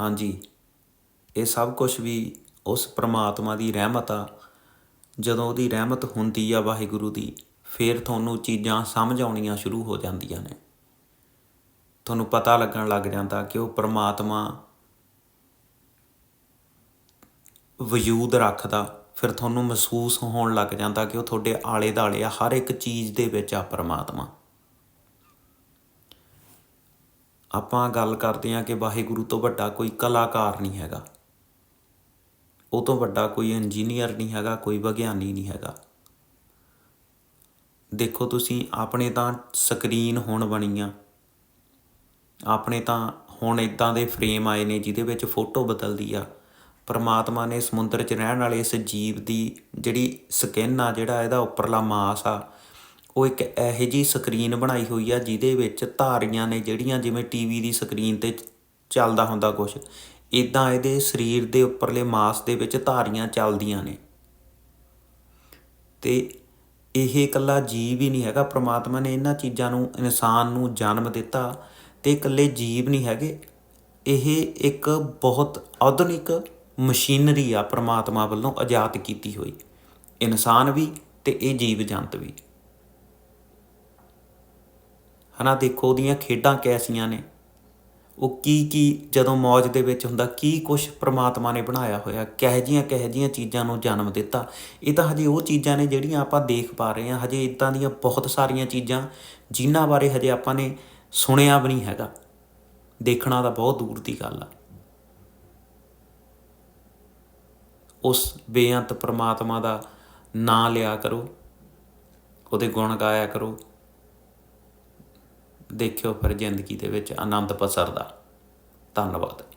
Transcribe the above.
ਹਾਂਜੀ, ਇਹ ਸਭ ਕੁਛ ਵੀ ਉਸ ਪਰਮਾਤਮਾ ਦੀ ਰਹਿਮਤ ਆ। ਜਦੋਂ ਉਹਦੀ ਰਹਿਮਤ ਹੁੰਦੀ ਆ ਵਾਹਿਗੁਰੂ ਦੀ, ਫਿਰ ਤੁਹਾਨੂੰ ਚੀਜ਼ਾਂ ਸਮਝ ਆਉਣੀਆਂ ਸ਼ੁਰੂ ਹੋ ਜਾਂਦੀਆਂ ਨੇ। ਤੁਹਾਨੂੰ ਪਤਾ ਲੱਗਣ ਲੱਗ ਜਾਂਦਾ ਕਿ ਉਹ ਪਰਮਾਤਮਾ ਵਜੂਦ ਰੱਖਦਾ, ਫਿਰ ਤੁਹਾਨੂੰ ਮਹਿਸੂਸ ਹੋਣ ਲੱਗ ਜਾਂਦਾ ਕਿ ਉਹ ਤੁਹਾਡੇ ਆਲੇ ਦਾਲੇ ਆ, ਹਰ ਇੱਕ ਚੀਜ਼ ਦੇ ਵਿੱਚ ਆ ਪਰਮਾਤਮਾ। ਆਪਾਂ ਗੱਲ ਕਰਦੇ ਹਾਂ ਕਿ ਵਾਹਿਗੁਰੂ ਤੋਂ ਵੱਡਾ ਕੋਈ ਕਲਾਕਾਰ ਨਹੀਂ ਹੈਗਾ। ਉਹ ਤੋਂ ਵੱਡਾ ਕੋਈ ਇੰਜੀਨੀਅਰ ਨਹੀਂ ਹੈਗਾ, ਕੋਈ ਵਿਗਿਆਨੀ ਨਹੀਂ ਹੈਗਾ। ਦੇਖੋ ਤੁਸੀਂ, ਆਪਣੇ ਤਾਂ ਸਕਰੀਨ ਹੁਣ ਬਣੀਆਂ ਆਪਣੇ ਤਾਂ ਹੁਣ ਇਦਾਂ ਦੇ ਫਰੇਮ ਆਏ ਨੇ ਜਿਹਦੇ ਵਿੱਚ ਫੋਟੋ ਬਦਲਦੀ ਆ। ਪਰਮਾਤਮਾ ਨੇ ਸਮੁੰਦਰ 'ਚ ਰਹਿਣ ਵਾਲੇ ਇਸ ਜੀਵ ਦੀ ਜਿਹੜੀ ਸਕਿਨ ਆ, ਜਿਹੜਾ ਇਹਦਾ ਉੱਪਰਲਾ ਮਾਸ ਆ ਉਹ ਇੱਕ ਇਹੋ ਜਿਹੀ ਸਕਰੀਨ ਬਣਾਈ ਹੋਈ ਆ, ਜਿਹਦੇ ਵਿੱਚ ਧਾਰੀਆਂ ਨੇ ਜਿਹੜੀਆਂ ਜਿਵੇਂ ਟੀਵੀ ਦੀ ਸਕਰੀਨ ਤੇ ਚੱਲਦਾ ਹੁੰਦਾ ਕੁਝ ਇਦਾਂ ਇਹਦੇ ਸਰੀਰ ਦੇ ਉੱਪਰਲੇ ਮਾਸ ਦੇ ਵਿੱਚ ਧਾਰੀਆਂ ਚੱਲਦੀਆਂ ਨੇ। ਤੇ ਇਹ ਇਕੱਲਾ ਜੀਵ ਹੀ ਨਹੀਂ ਹੈਗਾ, ਪ੍ਰਮਾਤਮਾ ਨੇ ਇਹਨਾਂ ਚੀਜ਼ਾਂ ਨੂੰ, ਇਨਸਾਨ ਨੂੰ ਜਨਮ ਦਿੱਤਾ ਤੇ ਇਕੱਲੇ ਜੀਵ ਨਹੀਂ ਹੈਗੇ। ਇਹ ਇੱਕ ਬਹੁਤ ਆਧੁਨਿਕ ਮਸ਼ੀਨਰੀ ਆ ਪ੍ਰਮਾਤਮਾ ਵੱਲੋਂ ਆਜ਼ਾਦ ਕੀਤੀ ਹੋਈ। ਇਨਸਾਨ ਵੀ ਤੇ ਇਹ ਜੀਵ ਜੰਤ ਵੀ। ਹਨਾ, ਦੇਖੋ ਉਹਦੀਆਂ ਖੇਡਾਂ ਕੈਸੀਆਂ ਨੇ। ਉਹ ਕੀ ਕੀ ਜਦੋਂ ਮੌਜ ਦੇ ਵਿੱਚ ਹੁੰਦਾ, ਕੀ ਕੁਛ ਪ੍ਰਮਾਤਮਾ ਨੇ ਬਣਾਇਆ ਹੋਇਆ, ਕਿਹੋ ਜੀਆਂ ਕਿਹੋ ਜੀਆਂ ਚੀਜ਼ਾਂ ਨੂੰ ਜਨਮ ਦਿੱਤਾ। ਇਹ ਤਾਂ ਹਜੇ ਉਹ ਚੀਜ਼ਾਂ ਨੇ ਜਿਹੜੀਆਂ ਆਪਾਂ ਦੇਖ ਪਾ ਰਹੇ ਹਾਂ। ਹਜੇ ਇਦਾਂ ਦੀਆਂ ਬਹੁਤ ਸਾਰੀਆਂ ਚੀਜ਼ਾਂ ਜਿਨ੍ਹਾਂ ਬਾਰੇ ਹਜੇ ਆਪਾਂ ਨੇ ਸੁਣਿਆ ਵੀ ਨਹੀਂ ਹੈਗਾ। ਦੇਖਣਾ ਤਾਂ ਬਹੁਤ ਦੂਰ ਦੀ ਗੱਲ ਆ। ਉਸ ਬੇਅੰਤ ਪ੍ਰਮਾਤਮਾ ਦਾ ਨਾਂ ਲਿਆ ਕਰੋ। ਉਹਦੇ ਗੁਣ ਗਾਇਆ ਕਰੋ। ਦੇਖਿਓ ਫਿਰ ਜ਼ਿੰਦਗੀ ਦੇ ਵਿੱਚ ਆਨੰਦ ਪਸਰਦਾ। ਧੰਨਵਾਦ।